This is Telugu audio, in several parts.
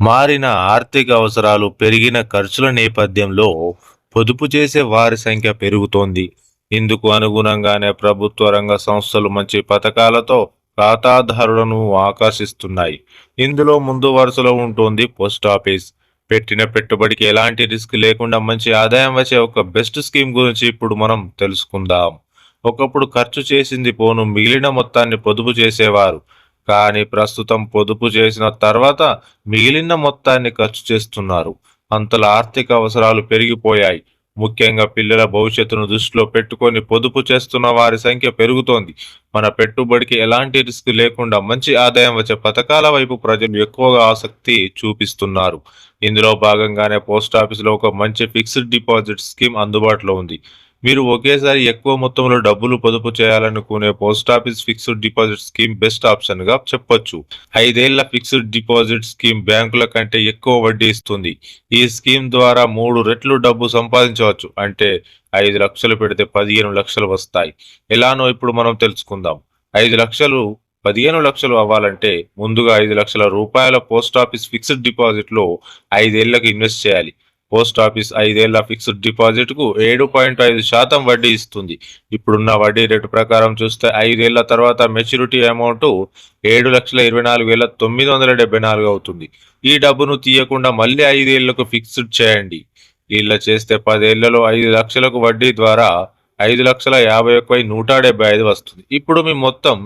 మారిన ఆర్థిక అవసరాలు పెరిగిన ఖర్చుల నేపథ్యంలో పొదుపు చేసే వారి సంఖ్య పెరుగుతోంది. ఇందుకు అనుగుణంగానే ప్రభుత్వ రంగ సంస్థలు మంచి పథకాలతో ఖాతాదారులను ఆకర్షిస్తున్నాయి. ఇందులో ముందు వరుసలో ఉంటుంది పోస్ట్ ఆఫీస్. పెట్టిన పెట్టుబడికి ఎలాంటి రిస్క్ లేకుండా మంచి ఆదాయం వచ్చే ఒక బెస్ట్ స్కీమ్ గురించి ఇప్పుడు మనం తెలుసుకుందాం. ఒకప్పుడు ఖర్చు చేసింది పోను మిగిలిన మొత్తాన్ని పొదుపు చేసేవారు. కానీ ప్రస్తుతం పొదుపు చేసిన తర్వాత మిగిలిన మొత్తాన్ని ఖర్చు చేస్తున్నారు. అంతలా ఆర్థిక అవసరాలు పెరిగిపోయాయి. ముఖ్యంగా పిల్లల భవిష్యత్తును దృష్టిలో పెట్టుకొని పొదుపు చేస్తున్న వారి సంఖ్య పెరుగుతోంది. మన పెట్టుబడికి ఎలాంటి రిస్క్ లేకుండా మంచి ఆదాయం వచ్చే పథకాల వైపు ప్రజలు ఎక్కువగా ఆసక్తి చూపిస్తున్నారు. ఇందులో భాగంగానే పోస్ట్ ఆఫీసులో ఒక మంచి ఫిక్స్డ్ డిపాజిట్ స్కీమ్ అందుబాటులో ఉంది. మీరు ఒకేసారి ఎక్కువ మొత్తంలో డబ్బులు పొదుపు చేయాలనుకునే post office fixed deposit scheme best ఆప్షన్గా చెప్పొచ్చు. ఐదేళ్ళ ఫిక్స్డ్ డిపాజిట్ స్కీమ్ బ్యాంకుల కంటే ఎక్కువ వడ్డీ ఇస్తుంది. ఈ స్కీమ్ ద్వారా మూడు రెట్లు డబ్బు సంపాదించవచ్చు. అంటే ఐదు లక్షలు పెడితే పదిహేను లక్షలు వస్తాయి. ఎలానో ఇప్పుడు మనం తెలుసుకుందాం. ఐదు లక్షలు పదిహేను లక్షలు అవ్వాలంటే ముందుగా ఐదు లక్షల రూపాయల పోస్ట్ ఆఫీస్ ఫిక్స్డ్ డిపాజిట్లో ఐదేళ్ళకు ఇన్వెస్ట్ చేయాలి. పోస్ట్ ఆఫీస్ ఐదేళ్ళ ఫిక్స్డ్ డిపాజిట్కు ఏడు పాయింట్ ఐదు శాతం వడ్డీ ఇస్తుంది. ఇప్పుడున్న వడ్డీ రేటు ప్రకారం చూస్తే ఐదేళ్ళ తర్వాత మెచ్యూరిటీ అమౌంట్ ఏడు లక్షల ఇరవై నాలుగు వేల తొమ్మిది వందల డెబ్బై నాలుగు అవుతుంది. ఈ డబ్బును తీయకుండా మళ్ళీ ఐదేళ్ళకు ఫిక్స్డ్ చేయండి. ఇలా చేస్తే పదేళ్ళలో ఐదు లక్షలకు వడ్డీ ద్వారా ఐదు లక్షల యాభై ఒక్క నూట డెబ్బై ఐదు వస్తుంది. ఇప్పుడు మీ మొత్తం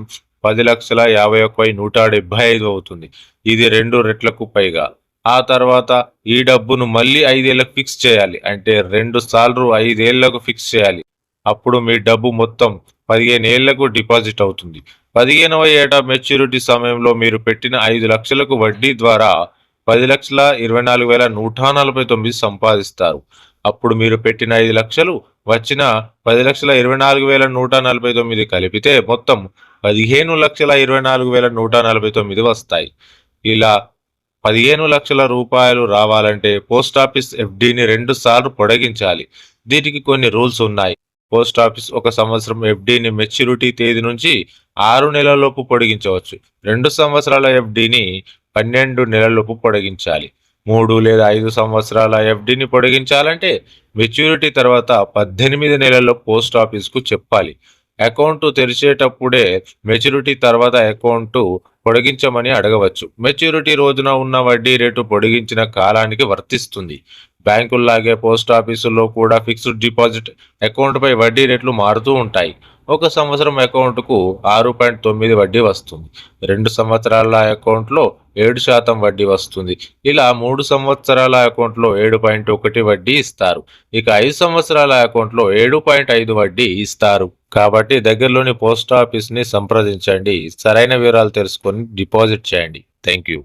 పది లక్షల యాభై ఒక్క నూట డెబ్బై ఐదు అవుతుంది. ఇది రెండు రెట్లకు పైగా. ఆ తర్వాత ఈ డబ్బును మళ్ళీ ఐదేళ్ళకు ఫిక్స్ చేయాలి. అంటే రెండు సార్లు ఐదేళ్ళకు ఫిక్స్ చేయాలి. అప్పుడు మీ డబ్బు మొత్తం పదిహేను ఏళ్ళకు డిపాజిట్ అవుతుంది. పదిహేనవ ఏటా మెచ్యూరిటీ సమయంలో మీరు పెట్టిన ఐదు లక్షలకు వడ్డీ ద్వారా పది లక్షల ఇరవై నాలుగు వేల నూట నలభై తొమ్మిది సంపాదిస్తారు. అప్పుడు మీరు పెట్టిన ఐదు లక్షలు వచ్చిన పది లక్షల ఇరవై నాలుగు వేల నూట నలభై తొమ్మిది కలిపితే మొత్తం పదిహేను లక్షల ఇరవై నాలుగు వేల నూట నలభై తొమ్మిది వస్తాయి. ఇలా పదిహేను లక్షల రూపాయలు రావాలంటే పోస్ట్ ఆఫీస్ రెండు సార్లు పొడిగించాలి. దీనికి కొన్ని రూల్స్ ఉన్నాయి. పోస్ట్ ఆఫీస్ ఒక సంవత్సరం ఎఫ్డీని మెచ్యూరిటీ తేదీ నుంచి ఆరు నెలలలోపు పొడిగించవచ్చు. రెండు సంవత్సరాల ఎఫ్డీని పన్నెండు నెలలలోపు పొడిగించాలి. మూడు లేదా ఐదు సంవత్సరాల ఎఫ్డీని పొడిగించాలంటే మెచ్యూరిటీ తర్వాత పద్దెనిమిది నెలల్లో పోస్ట్ ఆఫీస్కు చెప్పాలి. అకౌంట్ తెరిచేటప్పుడే మెచ్యూరిటీ తర్వాత అకౌంట్ పొడిగించమని అడగవచ్చు. మెచ్యూరిటీ రోజున ఉన్న వడ్డీ రేటు పొడిగించిన కాలానికి వర్తిస్తుంది. బ్యాంకుల్లాగే పోస్ట్ ఆఫీసుల్లో కూడా ఫిక్స్డ్ డిపాజిట్ అకౌంట్పై వడ్డీ రేట్లు మారుతూ ఉంటాయి. ఒక సంవత్సరం అకౌంట్కు ఆరు పాయింట్ తొమ్మిది వడ్డీ వస్తుంది. రెండు సంవత్సరాల అకౌంట్లో ఏడు శాతం వడ్డీ వస్తుంది. ఇలా మూడు సంవత్సరాల అకౌంట్లో ఏడు పాయింట్ ఒకటి వడ్డీ ఇస్తారు. ఇక ఐదు సంవత్సరాల అకౌంట్లో ఏడు పాయింట్ ఐదు వడ్డీ ఇస్తారు. కాబట్టి దగ్గరలోని పోస్ట్ ఆఫీస్ని సంప్రదించండి. సరైన వివరాలు తెలుసుకొని డిపాజిట్ చేయండి. Thank you.